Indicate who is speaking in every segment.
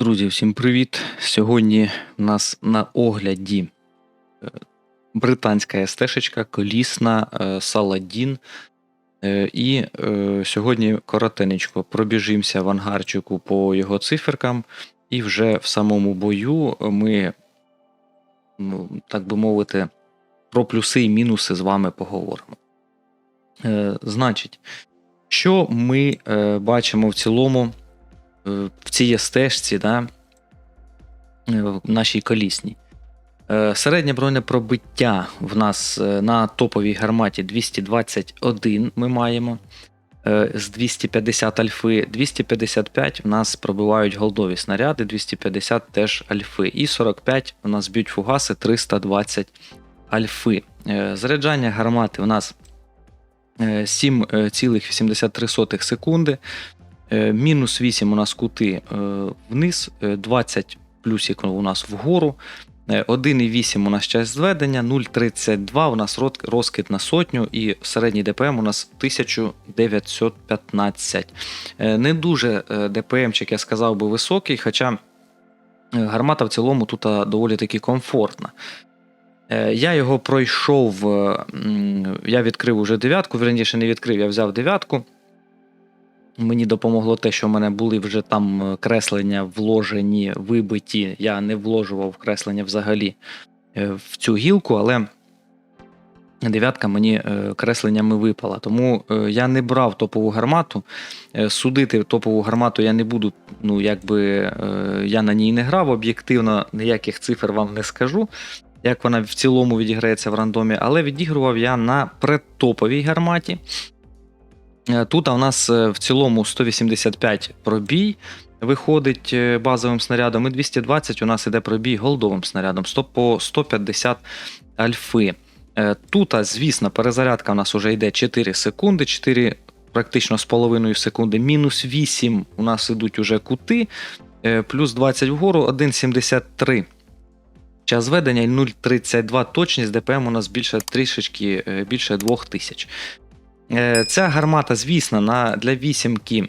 Speaker 1: Друзі, всім привіт! Сьогодні у нас на огляді е, британська естешечка, колісна Саладін. Е, І е, сьогодні коротенечко пробіжимося в ангарчику по його циферкам, і вже в самому бою ми, ну, так би мовити, про плюси і мінуси з вами поговоримо. Значить, що ми бачимо в цілому в цій стежці, да, е, в нашій колісній. Е, Середнє бронепробиття в нас е, на топовій гарматі 221 ми маємо. Е, З 250 альфи, 255 в нас пробивають голдові снаряди, 250 теж альфи. І 45 у нас б'ють фугаси 320 альфи. Е, Заряджання гармати у нас е, 7,83 секунди. Е, Мінус 8 у нас кути е, вниз, е, 20 плюсик у нас вгору. е, 1,8 у нас час зведення, 0,32 у нас розкид на сотню і середній ДПМ у нас 1915. Е, Не дуже е, ДПМчик, я сказав би, високий, хоча е, гармата в цілому тут доволі таки комфортна. Е, Я його пройшов, е, я відкрив уже дев'ятку, верніше не відкрив, я взяв дев'ятку. Мені допомогло те, що в мене були вже там е, креслення вложені, вибиті. Я не вложував креслення взагалі е, в цю гілку, але дев'ятка мені е, кресленнями випала. Тому я не брав топову гармату. Судити топову гармату я не буду. Ну, якби я на ній не грав, об'єктивно ніяких цифр вам не скажу. Як вона в цілому відіграється в рандомі, але відігрував я на предтоповій гарматі. Е, Тут у нас е, в цілому 185 пробій виходить е, базовим снарядом, і 220 у нас іде пробій голдовим снарядом 100 по 150 альфи. Тут, звісно, перезарядка у нас вже йде 4 секунди, 4 практично з половиною секунди, мінус 8 у нас ідуть уже кути, плюс 20 вгору, 1,73. Час зведення і 0,32 точність, ДПМ у нас більше трішечки більше 2000. Е, Ця гармата, звісно, на, для вісімки.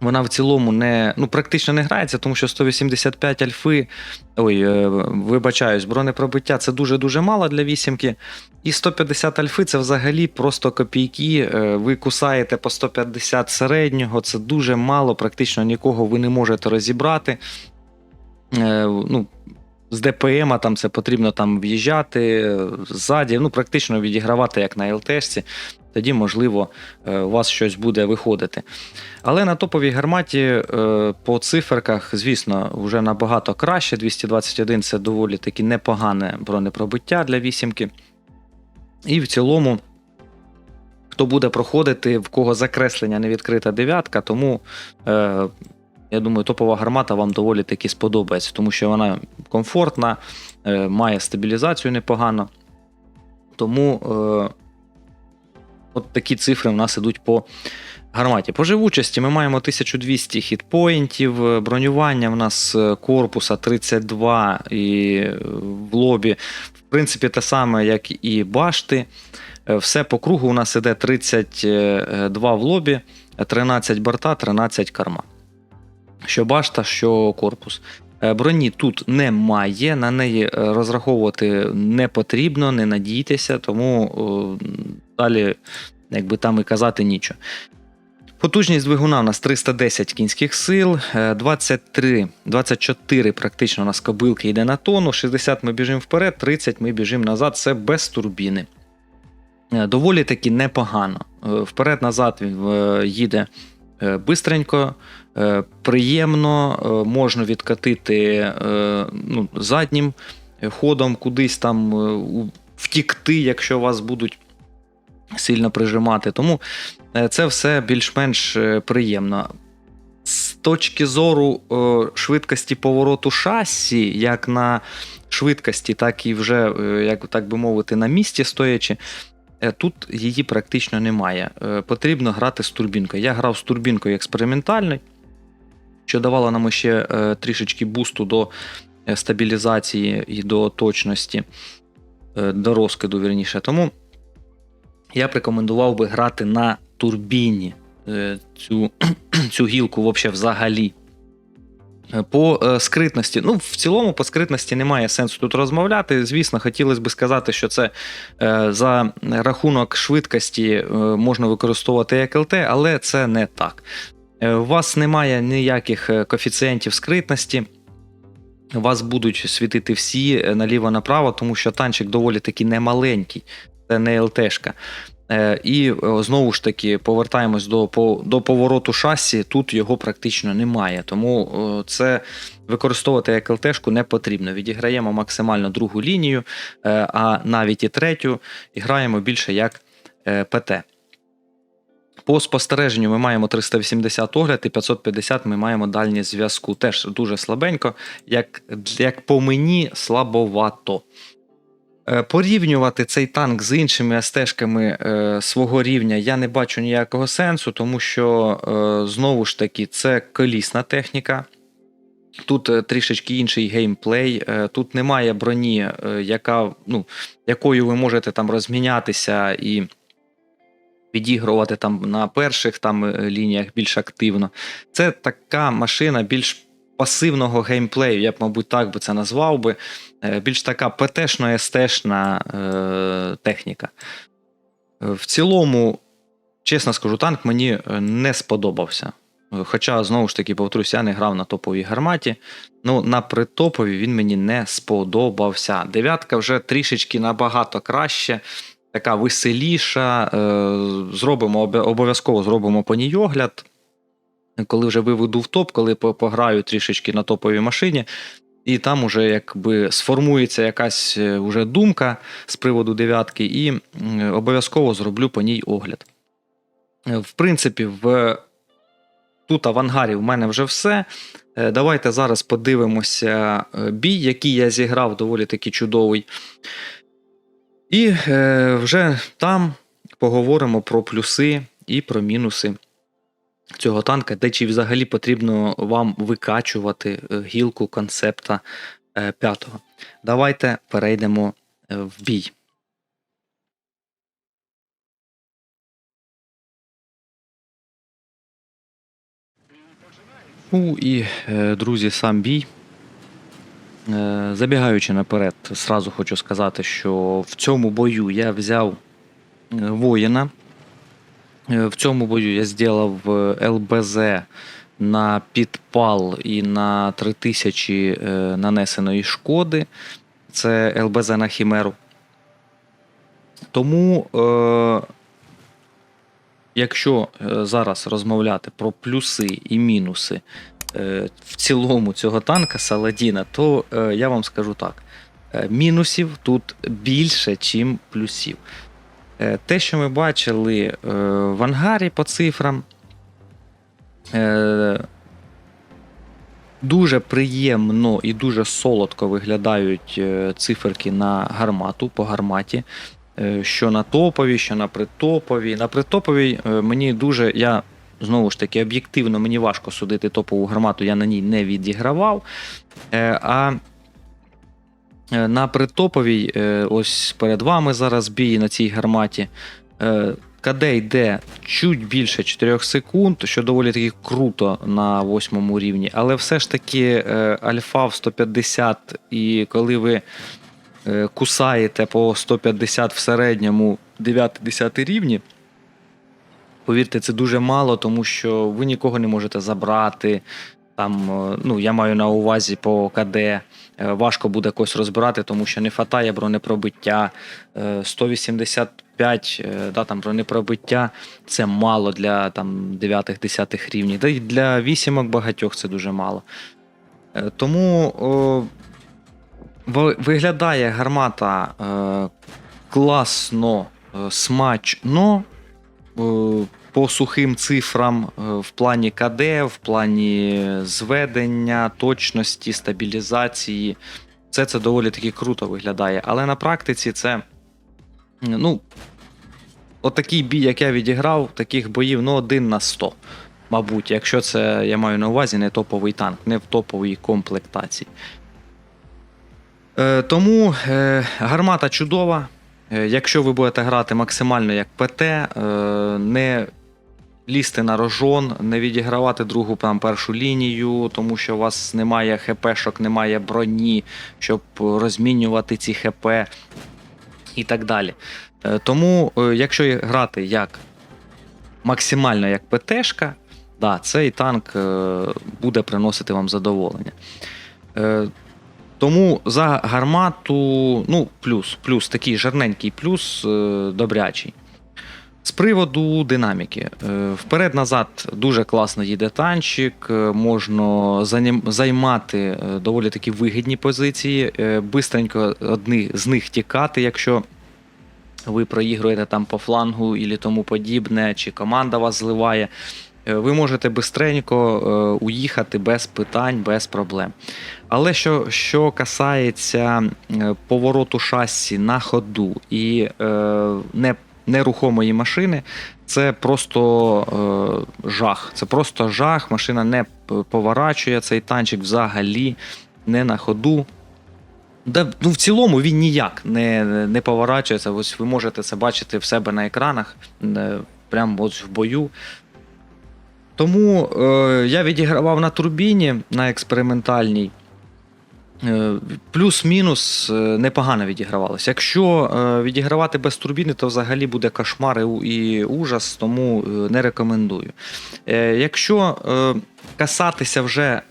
Speaker 1: Вона в цілому не ну, практично не грається, тому що 185 альфи. Ой, е, вибачаюсь, бронепробиття це дуже-дуже мало для вісімки. І 150 альфи це взагалі просто копійки. Е, Ви кусаєте по 150 середнього, це дуже мало, практично нікого ви не можете розібрати. Ну, з ДПМа там це потрібно там в'їжджати ззаді, ну практично відігравати як на ЛТшці, тоді, можливо, е, у вас щось буде виходити. Але на топовій гарматі е, по циферках, звісно, вже набагато краще. 221 це доволі таки непогане бронепробиття для вісімки. І в цілому, хто буде проходити, в кого закреслення не відкрита дев'ятка, тому. Е, я думаю, топова гармата вам доволі таки сподобається, тому що вона комфортна, е, має стабілізацію непогано. Тому е, от такі цифри в нас ідуть по гарматі. По живучості ми маємо 1200 хітпоінтів, е, бронювання в нас корпуса 32 і в лобі, в принципі, те саме, як і башти. Все по кругу у нас іде 32 в лобі, 13 борта, 13 карма що башта, що корпус. Е, Броні тут немає, на неї е, розраховувати не потрібно, не надійтеся, тому далі якби там і казати нічого. Потужність двигуна у нас 310 кінських сил, е, 23, 24 практично у нас кобилки йде на тонну, 60 ми біжимо вперед, 30 ми біжимо назад, це без турбіни. Е, Доволі таки непогано. Е, Вперед-назад він е, їде е, бистренько, е, приємно, е, можна відкатити е, ну, заднім ходом кудись там е, втікти, якщо вас будуть сильно прижимати. Тому е, це все більш-менш е, приємно. З точки зору е, швидкості повороту шасі, як на швидкості, так і вже, е, як так би мовити, на місці стоячи, е, тут її практично немає. Е, Потрібно грати з турбінкою. Я грав з турбінкою експериментальною, що давало нам ще е, трішечки бусту до е, стабілізації і до точності, е, до розкиду, вірніше. Тому я б рекомендував би грати на турбіні е, цю, цю гілку взагалі. По е, скритності, ну в цілому, по скритності немає сенсу тут розмовляти. Звісно, хотілося б сказати, що це е, за рахунок швидкості е, можна використовувати як ЛТ, але це не так. У вас немає ніяких коефіцієнтів скритності. У вас будуть світити всі е, наліво-направо, тому що танчик доволі таки немаленький, це не ЛТшка. Е, І е, знову ж таки повертаємось до, до повороту шасі. Тут його практично немає. Тому е, це використовувати як ЛТшку не потрібно. Відіграємо максимально другу лінію, а навіть і третю, і граємо більше як ПТ. По спостереженню ми маємо 380 огляд і 550 ми маємо дальність зв'язку. Теж дуже слабенько, як, як по мені, слабовато. Е, Порівнювати цей танк з іншими СТ-шками е, свого рівня я не бачу ніякого сенсу, тому що е, знову ж таки це колісна техніка. Тут трішечки інший геймплей. Тут немає броні, яка, ну, якою ви можете там розмінятися і підігрувати там на перших там лініях більш активно. Це така машина більш пасивного геймплею, я б, мабуть, так би це назвав би. Е, Більш така ПТшна, СТшна е, техніка. Е, В цілому, чесно скажу, танк мені е, не сподобався. Хоча, знову ж таки, повторюся, я не грав на топовій гарматі. Ну, на притоповій він мені не сподобався. Дев'ятка вже трішечки набагато краще, така веселіша. Зробимо обов'язково зробимо по ній огляд. Коли вже виведу в топ, коли пограю трішечки на топовій машині, і там уже якби сформується якась е, уже думка з приводу дев'ятки, і обов'язково зроблю по ній огляд. Е, В принципі, в тут в ангарі в мене вже все. Е, Давайте зараз подивимося бій, який я зіграв, доволі таки чудовий. І вже там поговоримо про плюси і про мінуси цього танка, де чи взагалі потрібно вам викачувати е, гілку концепта е, п'ятого. Давайте перейдемо е, в бій. Ну і, друзі, сам бій. Забігаючи наперед, сразу хочу сказати, що в цьому бою я взяв воїна. Е, В цьому бою я зробив е, ЛБЗ на підпал і на 3000 е, нанесеної шкоди. Це ЛБЗ на Хімеру. Тому, е, якщо зараз розмовляти про плюси і мінуси е, в цілому цього танка Саладіна, то е, я вам скажу так: мінусів тут більше, ніж плюсів. Е, Те, що ми бачили е, в ангарі по цифрам, е, дуже приємно і дуже солодко виглядають циферки на гармату по гарматі. Що на топовій, що на притоповій. На притоповій мені дуже. Я знову ж таки об'єктивно мені важко судити топову гармату, я на ній не відігравав. А На притоповій, е, ось перед вами зараз бій на цій гарматі. Е, КД йде чуть більше 4 секунд, що доволі таки круто на восьмому рівні. Але все ж таки е, альфа в 150, і коли ви е, кусаєте по 150 в середньому 9-10 рівні, повірте, це дуже мало, тому що ви нікого не можете забрати. Там, е, ну, я маю на увазі по КД. е, Важко буде когось розбирати, тому що не хватає бронепробиття. Е, 185 е, да, там, бронепробиття це мало для там, 9-10 рівнів. Та й для вісімок багатьох це дуже мало. Тому о, виглядає гармата е, класно, смачно. е, по сухим цифрам е, в плані КД, в плані зведення, точності, стабілізації. Все це доволі таки круто виглядає. Але на практиці це. Ну, отакий бій, як я відіграв, таких боїв ну, один на 100. Мабуть, якщо це я маю на увазі не топовий танк, не в топовій комплектації. Е, тому е, гармата чудова. Е, Якщо ви будете грати максимально як ПТ, е, не лізти на рожон, не відігравати другу там першу лінію, тому що у вас немає хпшок, немає броні, щоб розмінювати ці хп і так далі. Е, Тому, е, якщо грати як максимально як ПТшка, да, цей танк е, буде приносити вам задоволення. Тому за гармату, ну, плюс, плюс, такий жарненький плюс добрячий. З приводу динаміки. Е, Вперед-назад дуже класно їде танчик, е, можна займати е, доволі такі вигідні позиції, бистренько одні з них тікати, якщо ви проігруєте там по флангу і тому подібне, чи команда вас зливає. Ви можете бистренько уїхати без питань, без проблем. Але що, що касається повороту шасі на ходу і не, нерухомої машини, це просто е, жах. Це просто жах. Машина не поворачує цей танчик взагалі не на ходу. Да, ну, в цілому він ніяк не, не поворачується. Ось ви можете це бачити в себе на екранах, е, прямо ось в бою. Тому е, я відігравав на турбіні на експериментальній. Е, Плюс-мінус е, непогано відігравалося. Якщо е, відігравати без турбіни, то взагалі буде кошмар і ужас, тому не рекомендую. Якщо касатися вже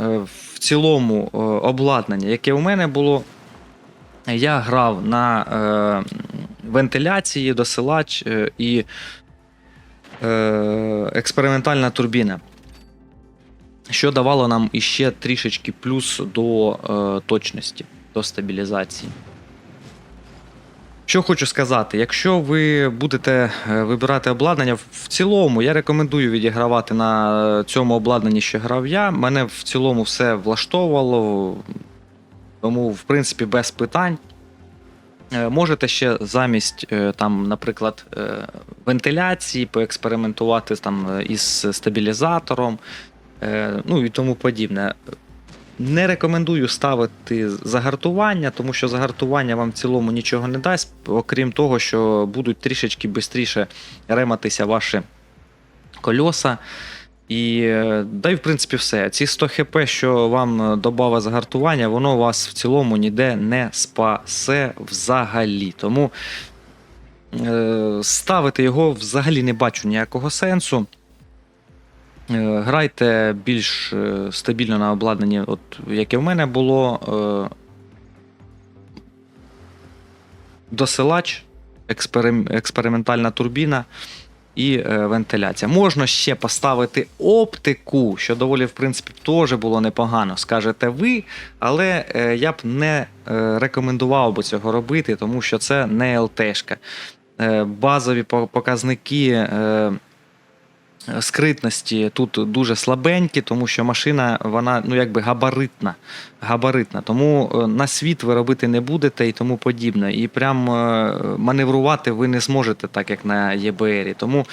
Speaker 1: в цілому обладнання, яке у мене було, я грав на вентиляції, досилач і експериментальна турбіна. Що давало нам іще трішечки плюс до е, точності, до стабілізації. Що хочу сказати, якщо ви будете е, вибирати обладнання, в цілому я рекомендую відігравати на цьому обладнанні, що грав я. Мене в цілому все влаштовувало, тому, в принципі, без питань. Е, Можете ще замість, е, там, наприклад, е, вентиляції поекспериментувати там, е, із стабілізатором, е, ну і тому подібне. Не рекомендую ставити загартування, тому що загартування вам в цілому нічого не дасть, окрім того, що будуть трішечки швидше рематися ваші кольоса. І е, да й в принципі все. Ці 100 хп, що вам додава загартування, воно вас в цілому ніде не спасе взагалі. Тому е, ставити його взагалі не бачу ніякого сенсу. Е, Грайте більш е, стабільно на обладнанні, от яке в мене було. е, Досилач, експерим, експериментальна турбіна і вентиляція. Можна ще поставити оптику, що доволі, в принципі, теж було непогано, скажете ви, але я б не рекомендував би цього робити, тому що це не ЛТшка. Базові по- показники. Скритності тут дуже слабенькі, тому що машина вона ну якби габаритна. габаритна. Тому е, на світ ви робити не будете і тому подібне. І прям е, маневрувати ви не зможете, так як на ЄБРі. Тому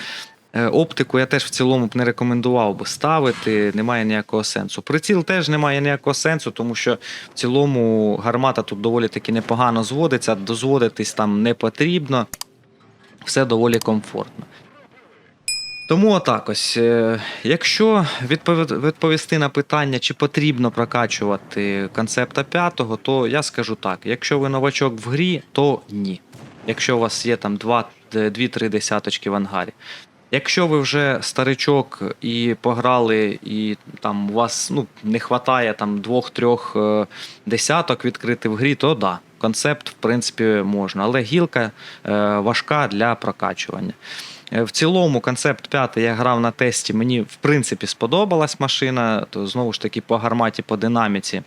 Speaker 1: е, оптику я теж в цілому б не рекомендував би ставити, немає ніякого сенсу. Приціл теж немає ніякого сенсу, тому що в цілому гармата тут доволі таки непогано зводиться, дозводитись там не потрібно. Все доволі комфортно. Тому отак ось. е, Якщо відповісти на питання, чи потрібно прокачувати концепта п'ятого, то я скажу так: якщо ви новачок в грі, то ні. Якщо у вас є там 2-3 десяточки в ангарі. Якщо ви вже старичок і пограли, і там у вас ну, не вистачає двох-трьох е, десяток відкрити в грі, то да, концепт, в принципі, можна. Але гілка е, важка для прокачування. Е, В цілому, концепт 5 я грав на тесті. Мені в принципі сподобалась машина, то знову ж таки по гарматі, по динаміці.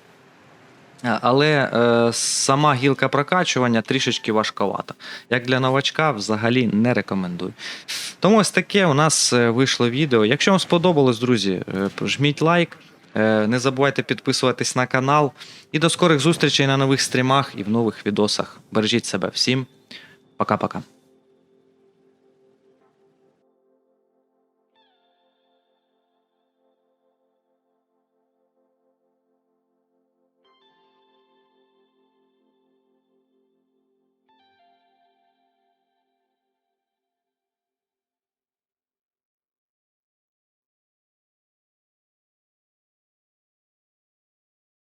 Speaker 1: Але е, сама гілка прокачування трішечки важковата. Як для новачка, взагалі не рекомендую. Тому ось таке у нас е, вийшло відео. Якщо вам сподобалось, друзі, жміть лайк. Е, Не забувайте підписуватись на канал. І до скорих зустрічей на нових стрімах і в нових відосах. Бережіть себе всім. Пока-пока.